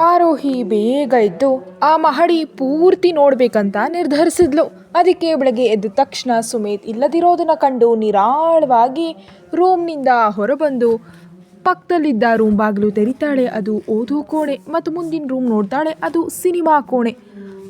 ಆರೋಹಿ ಬೇಗ ಎದ್ದು, ಆ ಮಹಡಿ ಪೂರ್ತಿ ನೋಡ್ಬೇಕಂತ ನಿರ್ಧರಿಸಿದ್ಲು. ಅದಕ್ಕೆ ಬೆಳಗ್ಗೆ ಎದ್ದ ತಕ್ಷಣ ಸುಮೇತ್ ಇಲ್ಲದಿರೋದನ್ನ ಕಂಡು ನಿರಾಳವಾಗಿ ರೂಮ್ನಿಂದ ಹೊರಬಂದು, ಪಕ್ಕದಲ್ಲಿದ್ದ ರೂಮ್ ಬಾಗಿಲು ತೆರಿತಾಳೆ, ಅದು ಓದೋ ಕೋಣೆ ಮತ್ತು ಮುಂದಿನ ರೂಮ್ ನೋಡ್ತಾಳೆ, ಅದು ಸಿನಿಮಾ ಕೋಣೆ.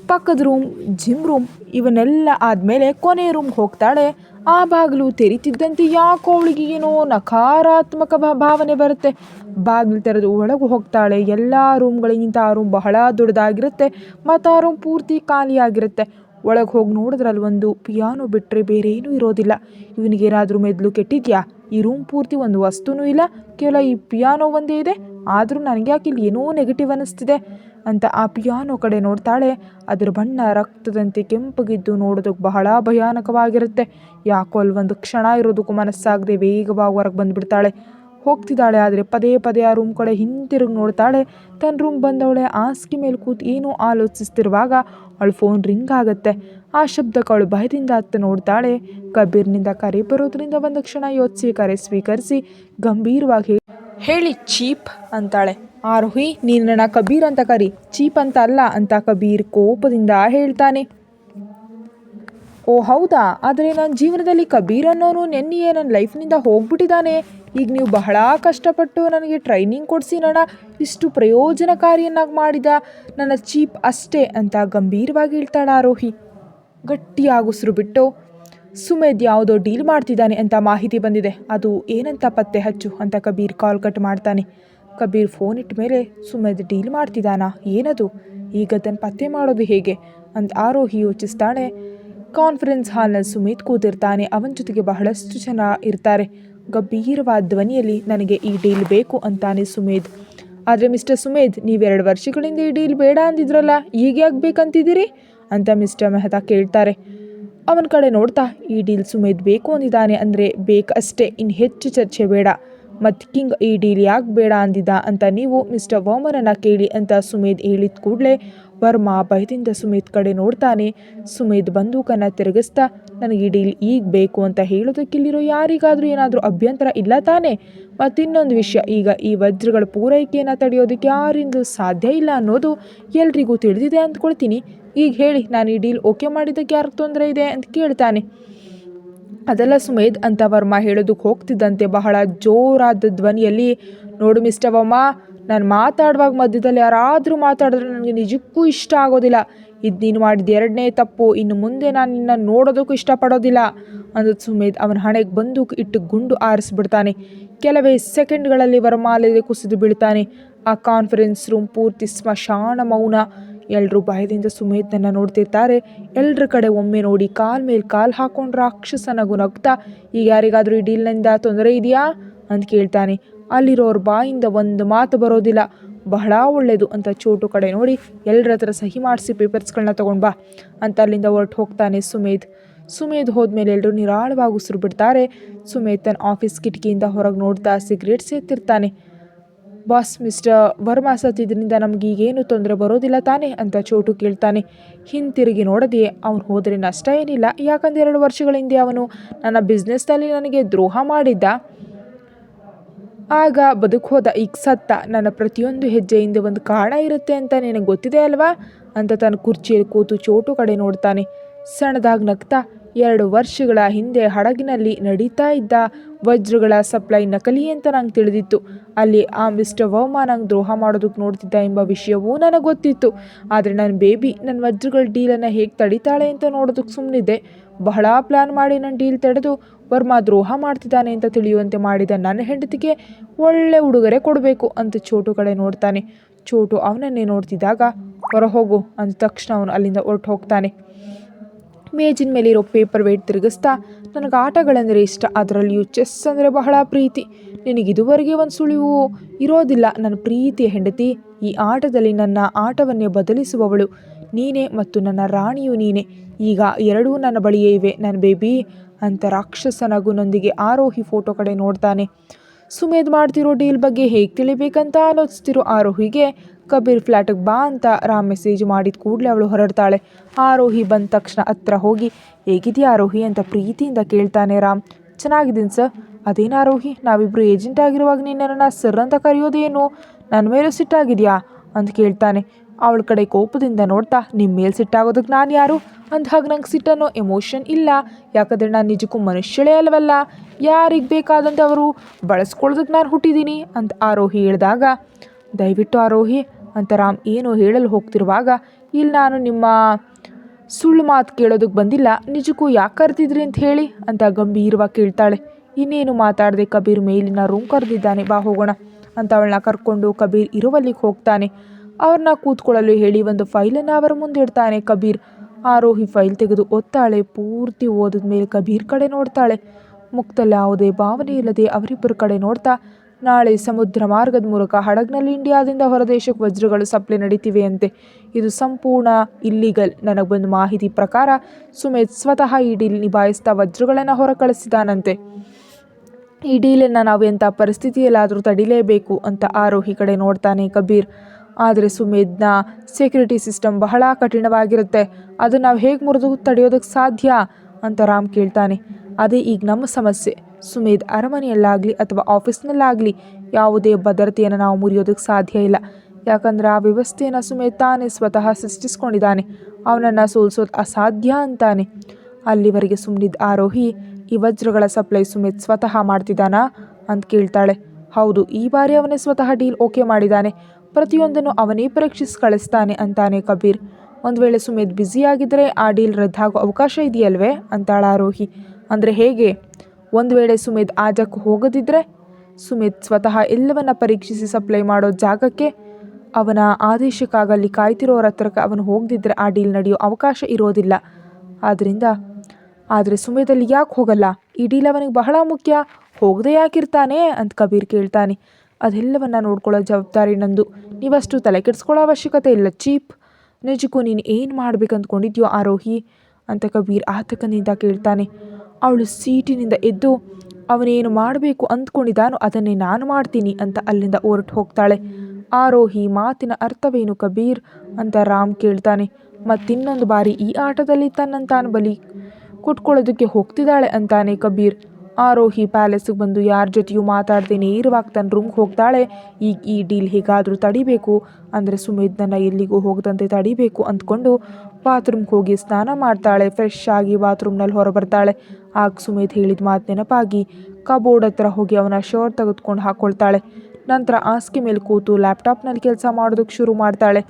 ಪಕ್ಕದ ರೂಮ್, ಜಿಮ್ ರೂಮ್, ಇವನ್ನೆಲ್ಲ ಆದಮೇಲೆ ಕೊನೆ ರೂಮ್ಗೆ ಹೋಗ್ತಾಳೆ. ಆ ಬಾಗಿಲು ತೆರಿತಿದ್ದಂತೆ ಯಾಕೋ ಅವಳಿಗೆ ಏನೋ ನಕಾರಾತ್ಮಕ ಭಾವನೆ ಬರುತ್ತೆ. ಬಾಗಿಲು ತೆರೆದು ಒಳಗೆ ಹೋಗ್ತಾಳೆ. ಎಲ್ಲ ರೂಮ್ಗಳಿಗಿಂತ ಆ ರೂಮ್ ಬಹಳ ದೊಡ್ಡದಾಗಿರುತ್ತೆ. ಮತ್ತು ಆ ರೂಮ್ ಪೂರ್ತಿ ಖಾಲಿಯಾಗಿರುತ್ತೆ. ಒಳಗೆ ಹೋಗಿ ನೋಡಿದ್ರೆ ಒಂದು ಪಿಯಾನೋ ಬಿಟ್ಟರೆ ಬೇರೆ ಏನೂ ಇರೋದಿಲ್ಲ. ಇವನಿಗೆ ಏನಾದರೂ ಮೆದ್ಲು ಕೆಟ್ಟಿದ್ಯಾ? ಈ ರೂಮ್ ಪೂರ್ತಿ ಒಂದು ವಸ್ತುನೂ ಇಲ್ಲ. ಕೇವಲ ಈ ಪಿಯಾನೋ ಒಂದೇ ಇದೆ. ಆದರೂ ನನಗೆ ಯಾಕೆ ಇಲ್ಲಿ ಏನೋ ನೆಗೆಟಿವ್ ಅನ್ನಿಸ್ತಿದೆ. ಅಂತ ಆ ಪಿಯಾನೋ ಕಡೆ ನೋಡ್ತಾಳೆ. ಅದರ ಬಣ್ಣ ರಕ್ತದಂತೆ ಕೆಂಪಗಿದ್ದು ನೋಡೋದಕ್ಕೆ ಬಹಳ ಭಯಾನಕವಾಗಿರುತ್ತೆ. ಯಾಕೋ ಒಂದು ಕ್ಷಣ ಇರೋದಕ್ಕೂ ಮನಸ್ಸಾಗದೆ ವೇಗವಾಗಿ ಹೊರಗೆ ಬಂದುಬಿಡ್ತಾಳೆ. ಹೋಗ್ತಿದ್ದಾಳೆ, ಆದರೆ ಪದೇ ಪದೇ ಆ ರೂಮ್ ಕಡೆ ಹಿಂತಿರುಗಿ ನೋಡ್ತಾಳೆ. ತನ್ನ ರೂಮ್ ಬಂದವಳೆ ಹಾಸಿಗೆ ಮೇಲೆ ಕೂತು ಏನೋ ಆಲೋಚಿಸ್ತಿರುವಾಗ ಅವಳು ಫೋನ್ ರಿಂಗ್ ಆಗುತ್ತೆ. ಆ ಶಬ್ದಕ್ಕೆ ಅವಳು ಭಯದಿಂದ ಹತ್ತ ನೋಡ್ತಾಳೆ. ಕಬೀರ್ನಿಂದ ಕರೆ ಬರೋದ್ರಿಂದ ಒಂದು ಕ್ಷಣ ಯೋಚಿಸಿ, ಕರೆ ಸ್ವೀಕರಿಸಿ, ಗಂಭೀರವಾಗಿ ಹೇಳಿ, ಚೀಪ್ ಅಂತಾಳೆ. ಆರೋಹಿ, ನೀನನ್ನ ಕಬೀರ್ ಅಂತ ಕರಿ, ಚೀಪ್ ಅಂತ ಅಲ್ಲ ಅಂತ ಕಬೀರ್ ಕೋಪದಿಂದ ಹೇಳ್ತಾನೆ. ಓ ಹೌದಾ? ಆದರೆ ನನ್ನ ಜೀವನದಲ್ಲಿ ಕಬೀರ್ ಅನ್ನೋನು ನೆನ್ನೆಯೇ ನನ್ನ ಲೈಫ್ನಿಂದ ಹೋಗ್ಬಿಟ್ಟಿದ್ದಾನೆ. ಈಗ ನೀವು ಬಹಳ ಕಷ್ಟಪಟ್ಟು ನನಗೆ ಟ್ರೈನಿಂಗ್ ಕೊಡಿಸಿ ನನ್ನ ಇಷ್ಟು ಪ್ರಯೋಜನಕಾರಿಯನ್ನಾಗಿ ಮಾಡಿದ. ನನ್ನ ಚೀಪ್ ಅಷ್ಟೇ ಅಂತ ಗಂಭೀರವಾಗಿ ಹೇಳ್ತಾಳೆ ಆರೋಹಿ. ಗಟ್ಟಿಯಾಗಿ ಉಸಿರು ಬಿಟ್ಟು ಸುಮೇದ್ ಯಾವುದೋ ಡೀಲ್ ಮಾಡ್ತಿದ್ದಾನೆ ಅಂತ ಮಾಹಿತಿ ಬಂದಿದೆ. ಅದು ಏನಂತ ಪತ್ತೆ ಹಚ್ಚು ಅಂತ ಕಬೀರ್ ಕಾಲ್ ಕಟ್ ಮಾಡ್ತಾನೆ. ಕಬೀರ್ ಫೋನ್ ಇಟ್ಟ ಮೇಲೆ ಸುಮ್ಮನೆ ಡೀಲ್ ಮಾಡ್ತಿದ್ದಾನಾ? ಏನದು? ಈಗ ಅದನ್ನು ಪತ್ತೆ ಮಾಡೋದು ಹೇಗೆ? ಅಂತ ಆರೋಹಿ ಯೋಚಿಸ್ತಾಳೆ. ಕಾನ್ಫರೆನ್ಸ್ ಹಾಲ್ನಲ್ಲಿ ಸುಮಿತ್ ಕೂತಿರ್ತಾನೆ. ಅವನ ಜೊತೆಗೆ ಬಹಳಷ್ಟು ಜನ ಇರ್ತಾರೆ. ಗಂಭೀರವಾದ ಧ್ವನಿಯಲ್ಲಿ, ನನಗೆ ಈ ಡೀಲ್ ಬೇಕು ಅಂತಾನೆ ಸುಮೇದ್. ಆದರೆ ಮಿಸ್ಟರ್ ಸುಮೇಧ್ ನೀವೆರಡು ವರ್ಷಗಳಿಂದ ಈ ಡೀಲ್ ಬೇಡ ಅಂದಿದ್ರಲ್ಲ ಈಗ ಯಾಕೆ ಬೇಕಂತಿದ್ದೀರಿ ಅಂತ ಮಿಸ್ಟರ್ ಮೆಹ್ತಾ ಕೇಳ್ತಾರೆ. ಅವನ ಕಡೆ ನೋಡ್ತಾ, ಈ ಡೀಲ್ ಸುಮೇಧ್ ಬೇಕು ಅಂದಿದ್ದಾನೆ. ಅಂದರೆ ಬೇಕಷ್ಟೇ ಇನ್ನು ಹೆಚ್ಚು ಚರ್ಚೆ ಬೇಡ. ಮತ್ತು ಕಿಂಗ್ ಈ ಡೀಲ್ ಯಾಕೆ ಬೇಡ ಅಂದಿದ್ದ ಅಂತ ನೀವು ಮಿಸ್ಟರ್ ವರ್ಮನನ್ನು ಕೇಳಿ ಅಂತ ಸುಮೇಧ್ ಹೇಳಿದ ಕೂಡಲೇ ವರ್ಮಾ ಭಯದಿಂದ ಸುಮೇಧ್ ಕಡೆ ನೋಡ್ತಾನೆ. ಸುಮೇಧ್ ಬಂದೂಕನ್ನು ತಿರುಗಿಸ್ತಾ, ನನಗೆ ಈ ಡೀಲ್ ಈಗ ಬೇಕು ಅಂತ ಹೇಳೋದಕ್ಕಿಲ್ಲಿರೋ ಯಾರಿಗಾದರೂ ಏನಾದರೂ ಅಭ್ಯಂತರ ಇಲ್ಲ ತಾನೇ? ಮತ್ತು ಇನ್ನೊಂದು ವಿಷಯ, ಈಗ ಈ ವಜ್ರಗಳ ಪೂರೈಕೆಯನ್ನು ತಡೆಯೋದಕ್ಕೆ ಯಾರಿಂದಲೂ ಸಾಧ್ಯ ಇಲ್ಲ ಅನ್ನೋದು ಎಲ್ರಿಗೂ ತಿಳಿದಿದೆ ಅಂದ್ಕೊಳ್ತೀನಿ. ಈಗ ಹೇಳಿ, ನಾನು ಈ ಡೀಲ್ ಓಕೆ ಮಾಡಿದ್ದಕ್ಕೆ ಯಾರಿಗೆ ತೊಂದರೆ ಇದೆ? ಅಂತ ಕೇಳ್ತಾನೆ. ಅದೆಲ್ಲ ಸುಮೇದ್ ಅಂತ ವರ್ಮಾ ಹೇಳೋದಕ್ಕೆ ಹೋಗ್ತಿದ್ದಂತೆ. ಬಹಳ ಜೋರಾದ ಧ್ವನಿಯಲ್ಲಿ, ನೋಡು ಮಿಸ್ಟರ್ ವರ್ಮಾ, ನಾನು ಮಾತಾಡುವಾಗ ಮಧ್ಯದಲ್ಲಿ ಯಾರಾದರೂ ಮಾತಾಡಿದ್ರೆ ನನಗೆ ನಿಜಕ್ಕೂ ಇಷ್ಟ ಆಗೋದಿಲ್ಲ. ಇದು ನೀನು ಮಾಡಿದ ಎರಡನೇ ತಪ್ಪು. ಇನ್ನು ಮುಂದೆ ನಾನು ನಿನ್ನ ನೋಡೋದಕ್ಕೂ ಇಷ್ಟಪಡೋದಿಲ್ಲ. ಅಂದ ಸುಮೇದ್ ಅವನ ಹಣೆಗೆ ಬಂದೂಕು ಇಟ್ಟು ಗುಂಡು ಆರಿಸ್ಬಿಡ್ತಾನೆ. ಕೆಲವೇ ಸೆಕೆಂಡ್ಗಳಲ್ಲಿ ವರ್ಮಾ ಅಲ್ಲದೆ ಕುಸಿದು ಬೀಳ್ತಾನೆ. ಆ ಕಾನ್ಫರೆನ್ಸ್ ರೂಮ್ ಪೂರ್ತಿ ಸ್ಮಶಾನ ಮೌನ. ಎಲ್ಲರೂ ಭಯದಿಂದ ಸುಮೇಧನ ನೋಡ್ತಿರ್ತಾರೆ. ಎಲ್ಲರ ಕಡೆ ಒಮ್ಮೆ ನೋಡಿ ಕಾಲ್ ಮೇಲೆ ಕಾಲು ಹಾಕೊಂಡು ರಾಕ್ಷಸನಗು ನಗ್ತಾ ಈಗ ಯಾರಿಗಾದರೂ ಈ ಡೀಲ್ನಿಂದ ತೊಂದರೆ ಇದೆಯಾ? ಅಂತ ಕೇಳ್ತಾನೆ. ಅಲ್ಲಿರೋರ ಬಾಯಿಂದ ಒಂದು ಮಾತು ಬರೋದಿಲ್ಲ. ಬಹಳ ಒಳ್ಳೆಯದು ಅಂತ ಚೋಟು ಕಡೆ ನೋಡಿ ಎಲ್ಲರ ಹತ್ರ ಸಹಿ ಮಾಡಿಸಿ ಪೇಪರ್ಸ್ಗಳನ್ನ ತೊಗೊಂಡು ಬಾ ಅಂತ ಅಲ್ಲಿಂದ ಹೊರಟು ಹೋಗ್ತಾನೆ ಸುಮೇಧ್ ಸುಮೇಧ್ ಹೋದ್ಮೇಲೆ ಎಲ್ಲರೂ ನಿರಾಳವಾಗಿ ಉಸಿರು ಬಿಡ್ತಾರೆ. ಸುಮೇಧ್ ತನ್ನ ಆಫೀಸ್ ಕಿಟಕಿಯಿಂದ ಹೊರಗೆ ನೋಡ್ತಾ ಸಿಗರೇಟ್ ಸೇರ್ತಿರ್ತಾನೆ ಬಾಸ್ ಮಿಸ್ಟರ್ ವರ್ಮಾ ಸತ್ತಿದ್ರಿಂದ ನಮ್ಗೆ ಈಗೇನು ತೊಂದರೆ ಬರೋದಿಲ್ಲ ತಾನೇ ಅಂತ ಚೋಟು ಕೇಳ್ತಾನೆ. ಹಿಂತಿರುಗಿ ನೋಡದೆ ಅವನು ಹೋದರೆ ನಷ್ಟ ಏನಿಲ್ಲ. ಯಾಕಂದ್ರೆ ಎರಡು ವರ್ಷಗಳ ಹಿಂದೆ ಅವನು ನನ್ನ ಬಿಸ್ನೆಸ್ನಲ್ಲಿ ನನಗೆ ದ್ರೋಹ ಮಾಡಿದ್ದ. ಆಗ ಬದುಕು ಹೋದ ಈಗ ಸತ್ತ. ನನ್ನ ಪ್ರತಿಯೊಂದು ಹೆಜ್ಜೆಯಿಂದ ಒಂದು ಕಾರಣ ಇರುತ್ತೆ ಅಂತ ನಿನಗೆ ಗೊತ್ತಿದೆ ಅಲ್ವಾ? ಅಂತ ತನ್ನ ಕುರ್ಚಿಯಲ್ಲಿ ಕೂತು ಚೋಟು ಕಡೆ ನೋಡ್ತಾನೆ. ಸಣ್ಣದಾಗಿ ನಗ್ತಾ ಎರಡು ವರ್ಷಗಳ ಹಿಂದೆ ಹಡಗಿನಲ್ಲಿ ನಡೀತಾ ಇದ್ದ ವಜ್ರಗಳ ಸಪ್ಲೈ ನಕಲಿ ಅಂತ ನಂಗೆ ತಿಳಿದಿತ್ತು. ಅಲ್ಲಿ ಆ ಮಿಸ್ಟರ್ ವರ್ಮಾ ನಂಗೆ ದ್ರೋಹ ಮಾಡೋದಕ್ಕೆ ನೋಡ್ತಿದ್ದ ಎಂಬ ವಿಷಯವೂ ನನಗೆ ಗೊತ್ತಿತ್ತು. ಆದರೆ ನನ್ನ ಬೇಬಿ ನನ್ನ ವಜ್ರಗಳ ಡೀಲನ್ನು ಹೇಗೆ ತಡಿತಾಳೆ ಅಂತ ನೋಡೋದಕ್ಕೆ ಸುಮ್ಮನಿದ್ದೆ ಬಹಳ ಪ್ಲ್ಯಾನ್ ಮಾಡಿ ನನ್ನ ಡೀಲ್ ತಡೆದು ವರ್ಮಾ ದ್ರೋಹ ಮಾಡ್ತಿದ್ದಾನೆ ಅಂತ ತಿಳಿಯುವಂತೆ ಮಾಡಿದ ನನ್ನ ಹೆಂಡತಿಗೆ ಒಳ್ಳೆ ಉಡುಗೊರೆ ಕೊಡಬೇಕು ಅಂತ ಚೋಟು ಕಡೆ ನೋಡ್ತಾನೆ. ಚೋಟು ಅವನನ್ನೇ ನೋಡ್ತಿದ್ದಾಗ ಹೊರ ಹೋಗು ಅಂದ ತಕ್ಷಣ ಅವನು ಅಲ್ಲಿಂದ ಹೊರಟು ಹೋಗ್ತಾನೆ. ಮೇಜಿನ ಮೇಲೆ ಇರೋ ಪೇಪರ್ ವೇಟ್ ತಿರುಗಿಸ್ತಾ, ನನಗೆ ಆಟಗಳೆಂದರೆ ಇಷ್ಟ, ಅದರಲ್ಲಿಯೂ ಚೆಸ್ ಅಂದರೆ ಬಹಳ ಪ್ರೀತಿ. ನಿನಗೆ ಇದುವರೆಗೆ ಒಂದು ಸುಳಿವು ಇರೋದಿಲ್ಲ. ನನ್ನ ಪ್ರೀತಿಯ ಹೆಂಡತಿ, ಈ ಆಟದಲ್ಲಿ ನನ್ನ ಆಟವನ್ನೇ ಬದಲಿಸುವವಳು. ನೀನೇ ಮತ್ತು ನನ್ನ ರಾಣಿಯು ನೀನೇ. ಈಗ ಎರಡೂ ನನ್ನ ಬಳಿಯೇ ಇವೆ. ನನ್ನ ಬೇಬಿ ಅಂತ ರಾಕ್ಷಸ ನಗುನೊಂದಿಗೆ ಆರೋಹಿ ಫೋಟೋ ಕಡೆ ನೋಡ್ತಾನೆ. ಸುಮೇಧ್ ಮಾಡ್ತಿರೋ ಡೀಲ್ ಬಗ್ಗೆ ಹೇಗೆ ತಿಳಿಬೇಕಂತ ಆಲೋಚಿಸ್ತಿರೋ ಆರೋಹಿಗೆ ಕಬೀರ್ ಫ್ಲ್ಯಾಟಿಗೆ ಬಾ ಅಂತ ರಾಮ್ ಮೆಸೇಜ್ ಮಾಡಿದ ಕೂಡಲೇ ಅವಳು ಹೊರಡ್ತಾಳೆ. ಆರೋಹಿ ಬಂದ ತಕ್ಷಣ ಹತ್ರ ಹೋಗಿ, ಹೇಗಿದೆಯಾ ಆರೋಹಿ? ಅಂತ ಪ್ರೀತಿಯಿಂದ ಕೇಳ್ತಾನೆ ರಾಮ್. ಚೆನ್ನಾಗಿದ್ದೀನಿ ಸರ್. ಅದೇನು ಆರೋಹಿ? ನಾವಿಬ್ಬರು ಏಜೆಂಟ್ ಆಗಿರುವಾಗ ನಿನ್ನನ್ನು ಸರ್ ಅಂತ ಕರೆಯೋದೇನು? ನನ್ನ ಮೇಲೂ ಸಿಟ್ಟಾಗಿದೆಯಾ ಅಂತ ಕೇಳ್ತಾನೆ. ಅವಳ ಕಡೆ ಕೋಪದಿಂದ ನೋಡ್ತಾ ನಿಮ್ಮ ಮೇಲೆ ಸಿಟ್ಟಾಗೋದಕ್ಕೆ ನಾನು ಯಾರು? ಅಂದಾಗ ನಂಗೆ ಸಿಟ್ಟನೋ ಎಮೋಷನ್ ಇಲ್ಲ. ಯಾಕಂದರೆ ನಾನು ನಿಜಕ್ಕೂ ಮನುಷ್ಯಳೇ ಅಲ್ವಲ್ಲ. ಯಾರಿಗೆ ಬೇಕಾದಂತೆ ಅವರು ಬಳಸ್ಕೊಳ್ಳೋದಕ್ಕೆ ನಾನು ಹುಟ್ಟಿದ್ದೀನಿ ಅಂತ ಆರೋಹಿ ಹೇಳಿದಾಗ, ದಯವಿಟ್ಟು ಆರೋಹಿ, ಅಂತ ರಾಮ್ ಏನೋ ಹೇಳಲು ಹೋಗ್ತಿರುವಾಗ ಇಲ್ಲಿ ನಾನು ನಿಮ್ಮ ಸುಳ್ಳು ಮಾತು ಕೇಳೋದಕ್ಕೆ ಬಂದಿಲ್ಲ. ನಿಜಕ್ಕೂ ಯಾಕೆ ಕರೆದಿದ್ರಿ ಅಂತ ಹೇಳಿ, ಅಂತ ಗಂಭೀರವಾಗಿ ಕೇಳ್ತಾಳೆ. ಇನ್ನೇನು ಮಾತಾಡದೆ ಕಬೀರ್ ಮೇಲಿನ ರೂಮ್ ಕರೆದಿದ್ದಾನೆ, ಬಾ ಹೋಗೋಣ, ಅಂತ ಅವಳನ್ನ ಕರ್ಕೊಂಡು ಕಬೀರ್ ಇರುವಲ್ಲಿಗೆ ಹೋಗ್ತಾನೆ. ಅವ್ರನ್ನ ಕೂತ್ಕೊಳ್ಳಲು ಹೇಳಿ ಒಂದು ಫೈಲನ್ನು ಅವರ ಮುಂದಿಡ್ತಾನೆ ಕಬೀರ್. ಆರೋಹಿ ಫೈಲ್ ತೆಗೆದು ಒತ್ತಾಳೆ ಪೂರ್ತಿ ಓದಿದ ಮೇಲೆ ಕಬೀರ್ ಕಡೆ ನೋಡ್ತಾಳೆ. ಮುಕ್ತಲ್ಲಿ ಯಾವುದೇ ಭಾವನೆ ಇಲ್ಲದೆ ಅವರಿಬ್ಬರ ಕಡೆ ನೋಡ್ತಾ, ನಾಳೆ ಸಮುದ್ರ ಮಾರ್ಗದ ಮೂಲಕ ಹಡಗ್ನಲ್ಲಿ ಇಂಡಿಯಾದಿಂದ ಹೊರದೇಶಕ್ಕೆ ವಜ್ರಗಳು ಸಪ್ಲೈ ನಡೀತಿವೆ ಅಂತೆ ಇದು ಸಂಪೂರ್ಣ ಇಲ್ಲಿಗಲ್ ನನಗೆ ಬಂದ ಮಾಹಿತಿ ಪ್ರಕಾರ, ಸುಮೇತ್ ಸ್ವತಃ ಈ ಡೀಲ್ ನಿಭಾಯಿಸ್ತಾ ವಜ್ರಗಳನ್ನು ಹೊರ ಕಳಿಸಿದಾನಂತೆ ಈ ಡೀಲನ್ನು ನಾವು ಎಂಥ ಪರಿಸ್ಥಿತಿಯಲ್ಲಾದರೂ ತಡಿಲೇಬೇಕು ಅಂತ ಆರೋಹಿ ಕಡೆ ನೋಡ್ತಾನೆ ಕಬೀರ್. ಆದರೆ ಸುಮೇಧ್ನ ಸೆಕ್ಯೂರಿಟಿ ಸಿಸ್ಟಮ್ ಬಹಳ ಕಠಿಣವಾಗಿರುತ್ತೆ. ಅದು ನಾವು ಹೇಗೆ ಮುರಿದು ತಡೆಯೋದಕ್ಕೆ ಸಾಧ್ಯ? ಅಂತ ರಾಮ್ ಕೇಳ್ತಾನೆ. ಅದೇ ಈಗ ನಮ್ಮ ಸಮಸ್ಯೆ. ಸುಮೇಧ್ ಅರಮನೆಯಲ್ಲಾಗಲಿ ಅಥವಾ ಆಫೀಸ್ನಲ್ಲಾಗಲಿ ಯಾವುದೇ ಭದ್ರತೆಯನ್ನು ನಾವು ಮುರಿಯೋದಕ್ಕೆ ಸಾಧ್ಯ ಇಲ್ಲ. ಯಾಕಂದ್ರೆ ಆ ವ್ಯವಸ್ಥೆಯನ್ನು ಸುಮೇಧ್ ತಾನೇ ಸ್ವತಃ ಸೃಷ್ಟಿಸ್ಕೊಂಡಿದ್ದಾನೆ. ಅವನನ್ನು ಸೋಲಿಸೋದು ಅಸಾಧ್ಯ ಅಂತಾನೆ. ಅಲ್ಲಿವರೆಗೆ ಸುಮ್ಮನಿದ್ದ ಆರೋಹಿ, ಈ ವಜ್ರಗಳ ಸಪ್ಲೈ ಸುಮೇಧ್ ಸ್ವತಃ ಮಾಡ್ತಿದ್ದಾನಾ? ಅಂತ ಕೇಳ್ತಾಳೆ. ಹೌದು, ಈ ಬಾರಿ ಅವನೇ ಸ್ವತಃ ಡೀಲ್ ಓಕೆ ಮಾಡಿದ್ದಾನೆ. ಪ್ರತಿಯೊಂದನ್ನು ಅವನೇ ಪರೀಕ್ಷಿಸಿ ಕಳಿಸ್ತಾನೆ ಅಂತಾನೆ ಕಬೀರ್. ಒಂದು ವೇಳೆ ಸುಮೇಧ್ ಬ್ಯುಸಿಯಾಗಿದ್ದರೆ ಆ ಡೀಲ್ ರದ್ದಾಗೋ ಅವಕಾಶ ಇದೆಯಲ್ವೇ? ಅಂತಾಳ ಆರೋಹಿ. ಅಂದರೆ ಹೇಗೆ? ಒಂದು ವೇಳೆ ಸುಮೇಧ್ ಆ ಜಾಗಕ್ಕೆ ಹೋಗದಿದ್ದರೆ ಸುಮಿತ್ ಸ್ವತಃ ಎಲ್ಲವನ್ನ ಪರೀಕ್ಷಿಸಿ ಸಪ್ಲೈ ಮಾಡೋ ಜಾಗಕ್ಕೆ ಅವನ ಆದೇಶಕ್ಕಾಗಲ್ಲಿ ಕಾಯ್ತಿರೋರ ಹತ್ರಕ್ಕೆ ಅವನು ಹೋಗದಿದ್ದರೆ ಆ ಡೀಲ್ ನಡೆಯೋ ಅವಕಾಶ ಇರೋದಿಲ್ಲ. ಆದ್ದರಿಂದ ಆದರೆ ಸುಮೇಧಲ್ಲಿ ಯಾಕೆ ಹೋಗಲ್ಲ? ಈ ಡೀಲ್ ಅವನಿಗೆ ಬಹಳ ಮುಖ್ಯ. ಹೋಗದೆ ಯಾಕಿರ್ತಾನೆ? ಅಂತ ಕಬೀರ್ ಕೇಳ್ತಾನೆ. ಅದೆಲ್ಲವನ್ನ ನೋಡ್ಕೊಳ್ಳೋ ಜವಾಬ್ದಾರಿ ನಂದು. ನೀವಷ್ಟು ತಲೆ ಕೆಡಿಸ್ಕೊಳ್ಳೋ ಅವಶ್ಯಕತೆ ಇಲ್ಲ, ಚೀಪ್. ನಿಜಕ್ಕೂ ನೀನು ಏನು ಮಾಡ್ಬೇಕು ಅಂದ್ಕೊಂಡಿದ್ಯೋ ಆರೋಹಿ ಅಂತ ಕಬೀರ್ ಆತಕನಿಂದ ಕೇಳ್ತಾನೆ. ಅವಳು ಸೀಟಿನಿಂದ ಎದ್ದು, ಅವನೇನು ಮಾಡಬೇಕು ಅಂದ್ಕೊಂಡಿದ್ದಾನೋ ಅದನ್ನೇ ನಾನು ಮಾಡ್ತೀನಿ ಅಂತ ಅಲ್ಲಿಂದ ಹೊರಟು ಹೋಗ್ತಾಳೆ. ಆರೋಹಿ ಮಾತಿನ ಅರ್ಥವೇನು ಕಬೀರ್ ಅಂತ ರಾಮ್ ಕೇಳ್ತಾನೆ. ಮತ್ತಿನ್ನೊಂದು ಬಾರಿ ಈ ಆಟದಲ್ಲಿ ತನ್ನಂತಾನು ಬಲಿ ಕೊಟ್ಕೊಳ್ಳೋದಕ್ಕೆ ಹೋಗ್ತಿದ್ದಾಳೆ ಅಂತಾನೆ ಕಬೀರ್. ಆರೋಹಿ ಪ್ಯಾಲೇಸ್ಗೆ ಬಂದು ಯಾರ ಜೊತೆಯೂ ಮಾತಾಡ್ದೇನೆ ಇರುವಾಗ ತನ್ನ ರೂಮ್ಗೆ ಹೋಗ್ತಾಳೆ. ಈಗ ಈ ಡೀಲ್ ಹೇಗಾದರೂ ತಡಿಬೇಕು. ಅಂದರೆ ಸುಮೇಧ್ನನ್ನ ಎಲ್ಲಿಗೂ ಹೋಗದಂತೆ ತಡಿಬೇಕು ಅಂದ್ಕೊಂಡು ಬಾತ್ರೂಮ್ಗೆ ಹೋಗಿ ಸ್ನಾನ ಮಾಡ್ತಾಳೆ. ಫ್ರೆಶ್ ಆಗಿ ಬಾತ್ರೂಮ್ನಲ್ಲಿ ಹೊರಬರ್ತಾಳೆ. ಆಗ ಸುಮಿತ್ ಹೇಳಿದ ಮಾತು ನೆನಪಾಗಿ ಕಬೋರ್ಡ್ ಹತ್ರ ಹೋಗಿ ಅವನ ಶರ್ಟ್ ತೆಗೆದುಕೊಂಡು ಹಾಕ್ಕೊಳ್ತಾಳೆ ನಂತರ ಆಸ್ಕಿ ಮೇಲೆ ಕೂತು ಲ್ಯಾಪ್ಟಾಪ್ನಲ್ಲಿ ಕೆಲಸ ಮಾಡೋದಕ್ಕೆ ಶುರು ಮಾಡ್ತಾಳೆ.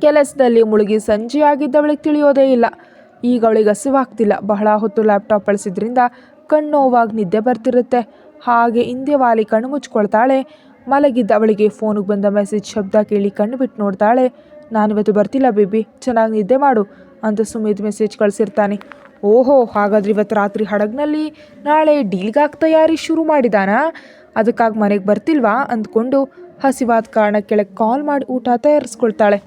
ಕೆಲಸದಲ್ಲಿ ಮುಳುಗಿ ಸಂಜೆ ಆಗಿದ್ದವಳಿಗೆ ತಿಳಿಯೋದೇ ಇಲ್ಲ. ಈಗ ಅವಳಿಗೆ ಹಸಿವಾಗ್ತಿಲ್ಲ. ಬಹಳ ಹೊತ್ತು ಲ್ಯಾಪ್ಟಾಪ್ ಬಳಸಿದ್ರಿಂದ ಕಣ್ಣು ನೋವಾಗಿ ನಿದ್ದೆ ಬರ್ತಿರುತ್ತೆ. ಹಾಗೆ ಹಿಂದೆ ವಾಲಿ ಕಣ್ಣು ಮುಚ್ಕೊಳ್ತಾಳೆ. ಮಲಗಿದ್ದ ಅವಳಿಗೆ ಫೋನಿಗೆ ಬಂದ ಮೆಸೇಜ್ ಶಬ್ದ ಕೇಳಿ ಕಣ್ಣು ಬಿಟ್ಟು ನೋಡ್ತಾಳೆ. ನಾನಿವತ್ತು ಬರ್ತಿಲ್ಲ ಬೇಬಿ, ಚೆನ್ನಾಗಿ ನಿದ್ದೆ ಮಾಡು ಅಂತ ಸುಮಿತ್ ಮೆಸೇಜ್ ಕಳಿಸಿರ್ತಾನೆ. ಓಹೋ, ಹಾಗಾದ್ರೆ ಇವತ್ತು ರಾತ್ರಿ ಹಡಗ್ನಲ್ಲಿ ನಾಳೆ ಡೀಲ್ಗಾಗಿ ತಯಾರಿ ಶುರು ಮಾಡಿದಾನಾ? ಅದಕ್ಕಾಗಿ ಮನೆಗೆ ಬರ್ತಿಲ್ವಾ ಅಂದ್ಕೊಂಡು ಹಸಿವಾದ ಕಾರಣ ಕೆಳಗೆ ಕಾಲ್ ಮಾಡಿ ಊಟ ತಯಾರಿಸ್ಕೊಳ್ತಾಳೆ.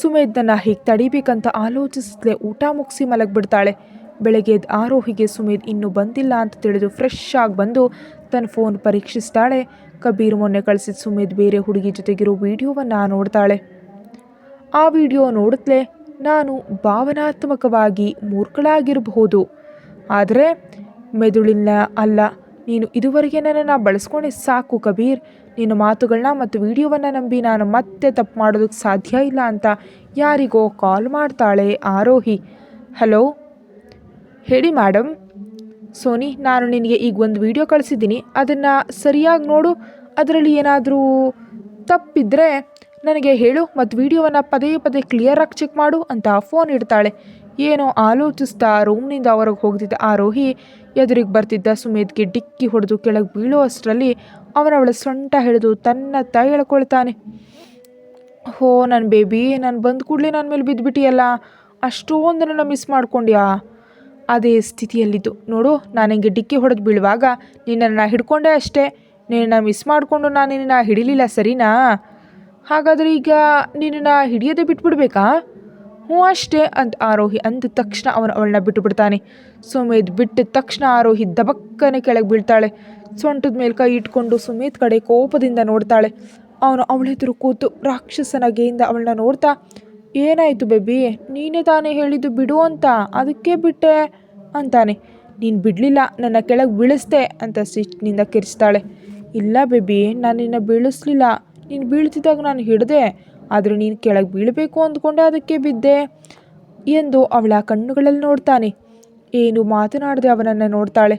ಸುಮೇಧನ ಹೀಗೆ ತಡಿಬೇಕಂತ ಆಲೋಚಿಸಲೇ ಊಟ ಮುಗಿಸಿ ಮಲಗಿಬಿಡ್ತಾಳೆ. ಬೆಳಗ್ಗೆ ಆರೋಹಿಗೆ ಸುಮಿತ್ ಇನ್ನೂ ಬಂದಿಲ್ಲ ಅಂತ ತಿಳಿದು ಫ್ರೆಶ್ ಆಗಿ ಬಂದು ತನ್ನ ಫೋನ್ ಪರೀಕ್ಷಿಸ್ತಾಳೆ. ಕಬೀರ್ ಮೊನ್ನೆ ಕಳಿಸಿದ ಸುಮಿತ್ ಬೇರೆ ಹುಡುಗಿ ಜೊತೆಗಿರೋ ವಿಡಿಯೋವನ್ನು ನೋಡ್ತಾಳೆ. ಆ ವಿಡಿಯೋ ನೋಡುತ್ತಲೇ ನಾನು ಭಾವನಾತ್ಮಕವಾಗಿ ಮೂರ್ಖಳಾಗಿರಬಹುದು. ಆದರೆ ಮೆದುಳಿಲ್ಲ ಅಲ್ಲ, ನೀನು ಇದುವರೆಗೆ ನನ್ನನ್ನು ಬಳಸ್ಕೊಂಡೆ ಸಾಕು ಕಬೀರ್. ನಿನ್ನ ಮಾತುಗಳನ್ನ ಮತ್ತು ವಿಡಿಯೋವನ್ನು ನಂಬಿ ನಾನು ಮತ್ತೆ ತಪ್ಪು ಮಾಡೋದಕ್ಕೆ ಸಾಧ್ಯ ಇಲ್ಲ ಅಂತ ಯಾರಿಗೋ ಕಾಲ್ ಮಾಡ್ತಾಳೆ ಆರೋಹಿ. ಹಲೋ ಹೇಳಿ ಮೇಡಮ್ ಸೋನಿ, ನಾನು ನಿನಗೆ ಈಗ ಒಂದು ವಿಡಿಯೋ ಕಳಿಸಿದ್ದೀನಿ. ಅದನ್ನು ಸರಿಯಾಗಿ ನೋಡು. ಅದರಲ್ಲಿ ಏನಾದರೂ ತಪ್ಪಿದ್ರೆ ನನಗೆ ಹೇಳು ಮತ್ತು ವಿಡಿಯೋವನ್ನು ಪದೇ ಪದೇ ಕ್ಲಿಯರಾಗಿ ಚೆಕ್ ಮಾಡು ಅಂತ ಫೋನ್ ಇಡ್ತಾಳೆ. ಏನೋ ಆಲೋಚಿಸ್ತಾ ರೂಮ್ನಿಂದ ಹೊರಗೆ ಹೋಗ್ತಿದ್ದ ಆರೋಹಿ ಎದುರಿಗೆ ಬರ್ತಿದ್ದ ಸುಮೇಧ್ಗೆ ಡಿಕ್ಕಿ ಹೊಡೆದು ಕೆಳಗೆ ಬೀಳೋ ಅಷ್ಟರಲ್ಲಿ ಅವನವಳ ಸೊಂಟ ಹಿಡಿದು ತನ್ನ ತಾಯಿ ಹೇಳ್ಕೊಳ್ತಾನೆ. ಹೋ ನನ್ನ ಬೇಬಿ, ನಾನು ಬಂದ ಕೂಡಲೇ ನನ್ನ ಮೇಲೆ ಬಿದ್ದುಬಿಟ್ಟಿಯಲ್ಲ. ಅಷ್ಟೊಂದು ನನ್ನ ಮಿಸ್ ಮಾಡ್ಕೊಂಡ್ಯಾ? ಅದೇ ಸ್ಥಿತಿಯಲ್ಲಿದ್ದು. ನೋಡು, ನಾನು ಹಿಂಗೆ ಡಿಕ್ಕಿ ಹೊಡೆದು ಬೀಳುವಾಗ ನಿನ್ನನ್ನು ಹಿಡ್ಕೊಂಡೆ ಅಷ್ಟೇ. ನಿನ್ನನ್ನು ಮಿಸ್ ಮಾಡಿಕೊಂಡು ನಾನು ನಿನ್ನನ್ನು ಹಿಡಿಲಿಲ್ಲ, ಸರಿನಾ? ಹಾಗಾದರೆ ಈಗ ನಿನ್ನನ್ನು ಹಿಡಿಯೋದೆ ಬಿಟ್ಬಿಡ್ಬೇಕಾ? ಹ್ಞೂ ಅಷ್ಟೇ ಅಂತ ಆರೋಹಿ ಅಂದ ತಕ್ಷಣ ಅವನು ಅವಳನ್ನ ಬಿಟ್ಟು ಬಿಡ್ತಾನೆ. ಸುಮೇಧ್ ಬಿಟ್ಟ ತಕ್ಷಣ ಆರೋಹಿ ದಬಕ್ಕನೆ ಕೆಳಗೆ ಬೀಳ್ತಾಳೆ. ಸೊಂಟದ ಮೇಲೆ ಕೈ ಇಟ್ಕೊಂಡು ಸುಮೇಧ್ ಕಡೆ ಕೋಪದಿಂದ ನೋಡ್ತಾಳೆ. ಅವನು ಅವಳೆದುರು ಕೂತು ರಾಕ್ಷಸನ ಗೇಯಿಂದ ಅವಳನ್ನ ನೋಡ್ತಾ ಏನಾಯಿತು ಬೇಬಿ? ನೀನೇ ತಾನೇ ಹೇಳಿದ್ದು ಬಿಡು ಅಂತ. ಅದಕ್ಕೆ ಬಿಟ್ಟೆ? ಅಂತಾನೆ. ನೀನು ಬಿಡಲಿಲ್ಲ, ನನ್ನ ಕೆಳಗೆ ಬೀಳಿಸ್ದೆ ಅಂತ ಸಿಟ್ಟಿನಿಂದ ಕಿರಿಸ್ತಾಳೆ ಇಲ್ಲ ಬೇಬಿ, ನಾನು ನಿನ್ನ ಬೀಳಿಸ್ಲಿಲ್ಲ. ನೀನು ಬೀಳ್ತಿದ್ದಾಗ ನಾನು ಹಿಡಿದೆ. ಆದರೆ ನೀನು ಕೆಳಗೆ ಬೀಳಬೇಕು ಅಂದ್ಕೊಂಡೆ ಅದಕ್ಕೆ ಬಿದ್ದೆ ಎಂದು ಅವಳ ಕಣ್ಣುಗಳಲ್ಲಿ ನೋಡ್ತಾನೆ. ಏನು ಮಾತನಾಡದೆ ಅವನನ್ನು ನೋಡ್ತಾಳೆ.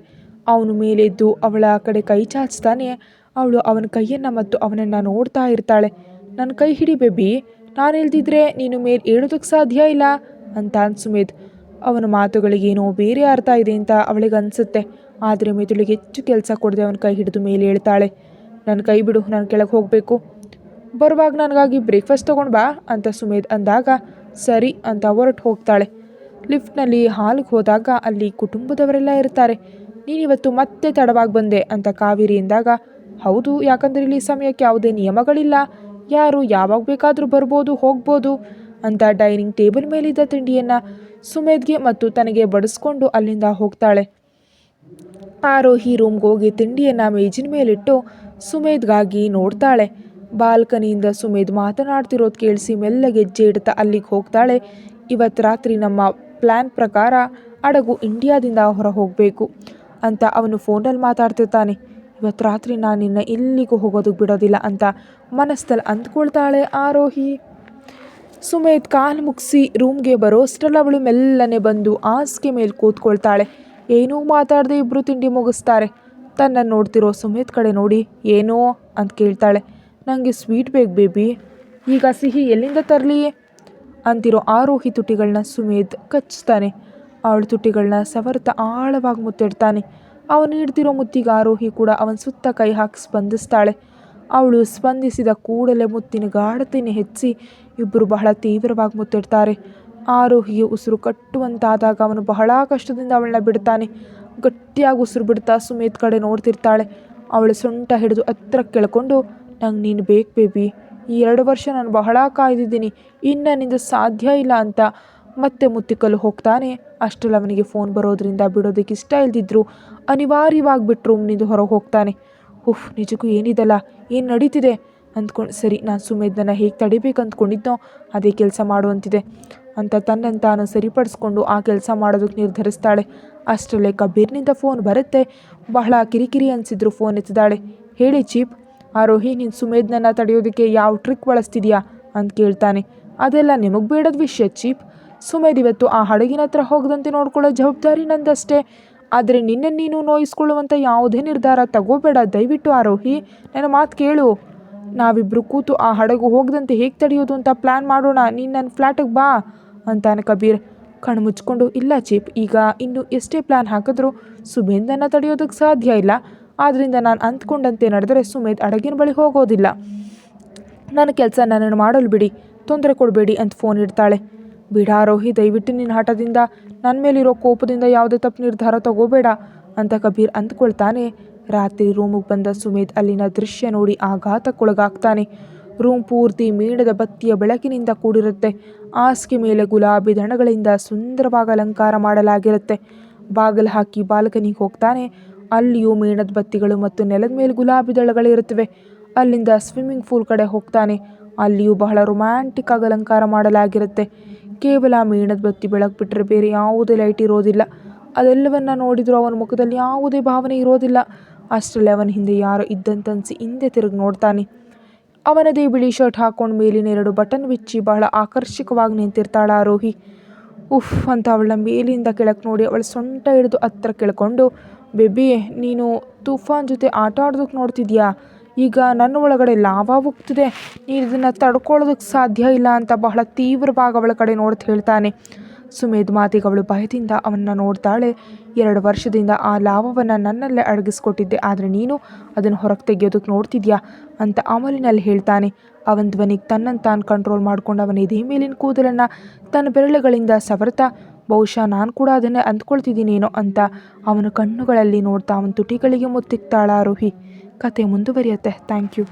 ಅವನು ಮೇಲೆದ್ದು ಅವಳ ಕಡೆ ಕೈ ಚಾಚ್ತಾನೆ. ಅವಳು ಅವನ ಕೈಯನ್ನು ಮತ್ತು ಅವನನ್ನು ನೋಡ್ತಾ ಇರ್ತಾಳೆ. ನನ್ನ ಕೈ ಹಿಡಿ ಬೇಬಿ. ನಾನು ಇಲ್ದಿದ್ರೆ ನೀನು ಮೇಲೆ ಏಳೋದಕ್ಕೆ ಸಾಧ್ಯ ಇಲ್ಲ ಅಂತ ಸುಮೇಧ್ ಅವನ ಮಾತುಗಳಿಗೇನೋ ಬೇರೆ ಅರ್ಥ ಇದೆ ಅಂತ ಅವಳಿಗೆ ಅನಿಸುತ್ತೆ ಆದರೆ ಮೆದುಳಿಗೆ ಹೆಚ್ಚು ಕೆಲಸ ಕೊಡದೆ ಅವನ ಕೈ ಹಿಡಿದು ಮೇಲೆ ಹೇಳ್ತಾಳೆ. ನನ್ನ ಕೈ ಬಿಡು, ನಾನು ಕೆಳಗೆ ಹೋಗಬೇಕು. ಬರುವಾಗ ನನಗಾಗಿ ಬ್ರೇಕ್ಫಾಸ್ಟ್ ತೊಗೊಂಡು ಬಾ ಅಂತ ಸುಮೇಧ್ ಅಂದಾಗ, ಸರಿ ಅಂತ ಹೊರಟು ಹೋಗ್ತಾಳೆ. ಲಿಫ್ಟ್ನಲ್ಲಿ ಹಾಲಿಗೆ ಹೋದಾಗ ಅಲ್ಲಿ ಕುಟುಂಬದವರೆಲ್ಲ ಇರ್ತಾರೆ. ನೀನಿವತ್ತು ಮತ್ತೆ ತಡವಾಗಿ ಬಂದೆ ಅಂತ ಕಾವೇರಿ ಎಂದಾಗ ಹೌದು, ಯಾಕಂದರೆ ಇಲ್ಲಿ ಸಮಯಕ್ಕೆ ಯಾವುದೇ ನಿಯಮಗಳಿಲ್ಲ. ಯಾರು ಯಾವಾಗ ಬೇಕಾದರೂ ಬರ್ಬೋದು, ಹೋಗ್ಬೋದು ಅಂತ ಡೈನಿಂಗ್ ಟೇಬಲ್ ಮೇಲಿದ್ದ ತಿಂಡಿಯನ್ನು ಸುಮೇಧ್ಗೆ ಮತ್ತು ತನಗೆ ಬಡಿಸ್ಕೊಂಡು ಅಲ್ಲಿಂದ ಹೋಗ್ತಾಳೆ. ಆರೋಹಿ ರೂಮ್ಗೆ ಹೋಗಿ ತಿಂಡಿಯನ್ನು ಮೇಜಿನ ಮೇಲಿಟ್ಟು ಸುಮೇಧ್ಗಾಗಿ ನೋಡ್ತಾಳೆ. ಬಾಲ್ಕನಿಯಿಂದ ಸುಮೇಧ್ ಮಾತನಾಡ್ತಿರೋದು ಕೇಳಿಸಿ ಮೆಲ್ಲಗೆ ಹೆಜ್ಜೆ ಇಡ್ತಾ ಅಲ್ಲಿಗೆ ಹೋಗ್ತಾಳೆ. ಇವತ್ತು ರಾತ್ರಿ ನಮ್ಮ ಪ್ಲ್ಯಾನ್ ಪ್ರಕಾರ ಹಡಗು ಇಂಡಿಯಾದಿಂದ ಹೊರ ಹೋಗಬೇಕು ಅಂತ ಅವನು ಫೋನಲ್ಲಿ ಮಾತಾಡ್ತಿರ್ತಾನೆ. ಇವತ್ತು ರಾತ್ರಿ ನಾನು ನಿನ್ನ ಎಲ್ಲಿಗೂ ಹೋಗೋದಕ್ಕೆ ಬಿಡೋದಿಲ್ಲ ಅಂತ ಮನಸ್ಸಲ್ಲಿ ಅಂದ್ಕೊಳ್ತಾಳೆ ಆರೋಹಿ. ಸುಮೇಧ್ ಕಾಲು ಮುಗಿಸಿ ರೂಮ್ಗೆ ಬರೋಷ್ಟರಲ್ಲಿ ಅವಳು ಮೆಲ್ಲನೆ ಬಂದು ಆಸ್ಕೆ ಮೇಲೆ ಕೂತ್ಕೊಳ್ತಾಳೆ. ಏನೂ ಮಾತಾಡದೆ ಇಬ್ಬರು ತಿಂಡಿ ಮುಗಿಸ್ತಾರೆ. ತನ್ನ ನೋಡ್ತಿರೋ ಸುಮೇಧ್ ಕಡೆ ನೋಡಿ, ಏನೋ ಅಂತ ಕೇಳ್ತಾಳೆ. ನನಗೆ ಸ್ವೀಟ್ ಬೇಕು ಬೇಬಿ, ಈಗ ಸಿಹಿ ಎಲ್ಲಿಂದ ತರಲಿ ಅಂತಿರೋ ಆರೋಹಿ ತುಟಿಗಳನ್ನ ಸುಮೇಧ್ ಕಚ್ತಾನೆ. ಅವಳ ತುಟಿಗಳನ್ನ ಸವರ್ತ ಆಳವಾಗಿ ಮುತ್ತಿಡ್ತಾನೆ. ಅವನು ನೀಡ್ತಿರೋ ಮುತ್ತಿಗೆ ಆರೋಹಿ ಕೂಡ ಅವನ ಸುತ್ತ ಕೈ ಹಾಕಿ ಸ್ಪಂದಿಸ್ತಾಳೆ ಅವಳು ಸ್ಪಂದಿಸಿದ ಕೂಡಲೇ ಮುತ್ತಿನ ಗಾಢತೆಯನ್ನು ಹೆಚ್ಚಿ ಇಬ್ಬರು ಬಹಳ ತೀವ್ರವಾಗಿ ಮುತ್ತಿಡ್ತಾರೆ ಆರೋಹಿಗೆ ಉಸಿರು ಕಟ್ಟುವಂತಾದಾಗ ಅವನು ಬಹಳ ಕಷ್ಟದಿಂದ ಅವಳನ್ನ ಬಿಡ್ತಾನೆ. ಗಟ್ಟಿಯಾಗಿ ಉಸಿರು ಬಿಡ್ತಾ ಸುಮೇತ್ ಕಡೆ ನೋಡ್ತಿರ್ತಾಳೆ. ಅವಳು ಸೊಂಟ ಹಿಡಿದು ಹತ್ರ ಕೇಳ್ಕೊಂಡು, ನಂಗೆ ನೀನು ಬೇಕು ಬೇಬಿ. ಈ ಎರಡು ವರ್ಷ ನಾನು ಬಹಳ ಕಾಯ್ದಿದ್ದೀನಿ. ಇನ್ನು ನನ್ನಿಂದ ಸಾಧ್ಯ ಇಲ್ಲ ಅಂತ ಮತ್ತೆ ಮುತ್ತಿಕಲು ಹೋಗ್ತಾನೆ. ಅಷ್ಟರಲ್ಲಿ ಅವನಿಗೆ ಫೋನ್ ಬರೋದ್ರಿಂದ ಬಿಡೋದಕ್ಕೆ ಇಷ್ಟ ಇಲ್ದಿದ್ರು ಅನಿವಾರ್ಯವಾಗಿ ಬಿಟ್ಟು ರೂಮ್ನಿಂದ ಹೊರಗೆ ಹೋಗ್ತಾನೆ. ಉಫ್, ನಿಜಕ್ಕೂ ಏನಿದಲ್ಲ, ಏನು ನಡೀತಿದೆ? ಅಂದ್ಕೊಂಡು, ಸರಿ, ನಾನು ಸುಮೇಧನ ಹೇಗೆ ತಡಿಬೇಕು? ಅಂದ್ಕೊಂಡಿದ್ದೋ ಅದೇ ಕೆಲಸ ಮಾಡುವಂತಿದೆ ಅಂತ ತನ್ನನ್ನು ತಾನು ಸರಿಪಡಿಸ್ಕೊಂಡು ಆ ಕೆಲಸ ಮಾಡೋದಕ್ಕೆ ನಿರ್ಧರಿಸ್ತಾಳೆ. ಅಷ್ಟರಲ್ಲೇ ಕಬೀರ್ನಿಂದ ಫೋನ್ ಬರುತ್ತೆ. ಬಹಳ ಕಿರಿಕಿರಿ ಅನಿಸಿದ್ರು ಫೋನ್ ಎತ್ತಿದಾಳೆ ಹೇಳಿ ಚೀಪ್, ಆರೋಹಿ, ನೀನು ಸುಮೇಧ್ನನ್ನು ತಡೆಯೋದಕ್ಕೆ ಯಾವ ಟ್ರಿಕ್ ಬಳಸ್ತಿದ್ಯಾ? ಅಂತ ಕೇಳ್ತಾನೆ. ಅದೆಲ್ಲ ನಿಮಗೆ ಬೇಡದ ವಿಷಯ, ಚೀಪ್. ಸುಮೇಧ್ ಇವತ್ತು ಆ ಹಡಗಿನ ಹತ್ರ ಹೋಗದಂತೆ ನೋಡ್ಕೊಳ್ಳೋ ಜವಾಬ್ದಾರಿ ನಂದಷ್ಟೇ ಆದರೆ ನಿನ್ನ ನೀನು ನೋಯಿಸ್ಕೊಳ್ಳುವಂಥ ಯಾವುದೇ ನಿರ್ಧಾರ ತಗೋಬೇಡ. ದಯವಿಟ್ಟು ಆರೋಹಿ, ನನ್ನ ಮಾತು ಕೇಳು. ನಾವಿಬ್ಬರು ಕೂತು ಆ ಹಡಗು ಹೋಗದಂತೆ ಹೇಗೆ ತಡೆಯೋದು ಅಂತ ಪ್ಲ್ಯಾನ್ ಮಾಡೋಣ. ನೀನು ನನ್ನ ಫ್ಲ್ಯಾಟಿಗೆ ಬಾ, ಅಂತಾನೆ ಕಬೀರ್. ಕಣ್ಣು ಮುಚ್ಕೊಂಡು, ಇಲ್ಲ ಚೀಪ್, ಈಗ ಇನ್ನು ಎಷ್ಟೇ ಪ್ಲ್ಯಾನ್ ಹಾಕಿದ್ರೂ ಸುಮೇಧನ್ನು ತಡೆಯೋದಕ್ಕೆ ಸಾಧ್ಯ ಇಲ್ಲ. ಆದ್ದರಿಂದ ನಾನು ಅಂತ್ಕೊಂಡಂತೆ ನಡೆದರೆ ಸುಮೇಧ್ ಹಡಗಿನ ಬಳಿ ಹೋಗೋದಿಲ್ಲ. ನನ್ನ ಕೆಲಸ ನನ್ನನ್ನು ಮಾಡಲು ಬಿಡಿ, ತೊಂದರೆ ಕೊಡಬೇಡಿ ಅಂತ ಫೋನ್ ಇಡ್ತಾಳೆ. ಬಿಡ ರೋಹಿ ದಯವಿಟ್ಟು ನಿನ್ನ ಹಠದಿಂದ ನನ್ನ ಮೇಲಿರೋ ಕೋಪದಿಂದ ಯಾವುದೇ ತಪ್ಪು ನಿರ್ಧಾರ ತಗೋಬೇಡ ಅಂತ ಕಬೀರ್ ಅಂದ್ಕೊಳ್ತಾನೆ. ರಾತ್ರಿ ರೂಮಿಗೆ ಬಂದ ಸುಮೇಧ್ ಅಲ್ಲಿನ ದೃಶ್ಯ ನೋಡಿ ಆಘಾತಕ್ಕೊಳಗಾಗ್ತಾನೆ. ರೂಮ್ ಪೂರ್ತಿ ಮೇಣದ ಬತ್ತಿಯ ಬೆಳಕಿನಿಂದ ಕೂಡಿರುತ್ತೆ. ಹಾಸಿಗೆ ಮೇಲೆ ಗುಲಾಬಿ ದಣಗಳಿಂದ ಸುಂದರವಾಗಿ ಅಲಂಕಾರ ಮಾಡಲಾಗಿರುತ್ತೆ. ಬಾಗಿಲು ಹಾಕಿ ಬಾಲ್ಕನಿಗೆ ಹೋಗ್ತಾನೆ. ಅಲ್ಲಿಯೂ ಮೇಣದ ಬತ್ತಿಗಳು ಮತ್ತು ನೆಲದ ಮೇಲೆ ಗುಲಾಬಿ ದಳಗಳಿರುತ್ತವೆ ಅಲ್ಲಿಂದ ಸ್ವಿಮ್ಮಿಂಗ್ ಪೂಲ್ ಕಡೆ ಹೋಗ್ತಾನೆ. ಅಲ್ಲಿಯೂ ಬಹಳ ರೊಮ್ಯಾಂಟಿಕ್ ಆಗಿ ಅಲಂಕಾರ ಮಾಡಲಾಗಿರುತ್ತೆ. ಕೇವಲ ಮೇಣದ ಬತ್ತಿ ಬೆಳಕು ಬಿಟ್ಟರೆ ಬೇರೆ ಯಾವುದೇ ಲೈಟ್ ಇರೋದಿಲ್ಲ. ಅದೆಲ್ಲವನ್ನ ನೋಡಿದರೂ ಅವನ ಮುಖದಲ್ಲಿ ಯಾವುದೇ ಭಾವನೆ ಇರೋದಿಲ್ಲ. ಅಷ್ಟರಲ್ಲಿ ಅವನ ಹಿಂದೆ ಯಾರೋ ಇದ್ದಂತನಿಸಿ ಹಿಂದೆ ತಿರುಗಿ ನೋಡ್ತಾನೆ. ಅವನದೇ ಬಿಳಿ ಶರ್ಟ್ ಹಾಕೊಂಡು ಮೇಲಿನ ಎರಡು ಬಟನ್ ಬಿಚ್ಚಿ ಬಹಳ ಆಕರ್ಷಕವಾಗಿ ನಿಂತಿರ್ತಾಳೆ ಆರೋಹಿ ಉಫ್, ಅಂತ ಅವಳ ಮೇಲಿಂದ ಕೆಳಕ್ಕೆ ನೋಡಿ ಅವಳ ಸೊಂಟ ಹಿಡಿದು ಹತ್ರ ಕೇಳ್ಕೊಂಡು, ಬೇಬಿ, ನೀನು ತೂಫಾನ್ ಜೊತೆ ಆಟ ಆಡೋದಕ್ಕೆ ನೋಡ್ತಿದ್ಯಾ? ಈಗ ನನ್ನ ಒಳಗಡೆ ಲಾವ ಹೋಗ್ತಿದೆ. ನೀನು ಇದನ್ನು ತಡ್ಕೊಳ್ಳೋದಕ್ಕೆ ಸಾಧ್ಯ ಇಲ್ಲ ಅಂತ ಬಹಳ ತೀವ್ರವಾಗಿ ಅವಳ ಕಡೆ ನೋಡ್ತಾ ಹೇಳ್ತಾನೆ. ಸುಮೇಧ್ ಮಾತಿಗೆ ಅವಳು ಭಯದಿಂದ ಅವನ್ನ ನೋಡ್ತಾಳೆ. ಎರಡು ವರ್ಷದಿಂದ ಆ ಲಾಭವನ್ನು ನನ್ನಲ್ಲೇ ಅಡಗಿಸ್ಕೊಟ್ಟಿದ್ದೆ. ಆದರೆ ನೀನು ಅದನ್ನು ಹೊರಗೆ ತೆಗೆಯೋದಕ್ಕೆ ನೋಡ್ತಿದ್ಯಾ ಅಂತ ಅಮಲಿನಲ್ಲಿ ಹೇಳ್ತಾನೆ. ಅವನ ಧ್ವನಿಗೆ ತನ್ನನ್ನು ತಾನು ಕಂಟ್ರೋಲ್ ಮಾಡ್ಕೊಂಡು ಅವನ ಎದೆ ಮೇಲಿನ ಕೂದಲನ್ನು ತನ್ನ ಬೆರಳುಗಳಿಂದ ಸವರ್ತಾ, ಬಹುಶಃ ನಾನು ಕೂಡ ಅದನ್ನೇ ಅಂದ್ಕೊಳ್ತಿದ್ದೀನೇನೋ ಅಂತ ಅವನ ಕಣ್ಣುಗಳಲ್ಲಿ ನೋಡ್ತಾ ಅವನ ತುಟಿಗಳಿಗೆ ಮುತ್ತಿಕ್ತಾಳ ರೋಹಿ. ಕತೆ ಮುಂದುವರಿಯುತ್ತೆ. Thank you.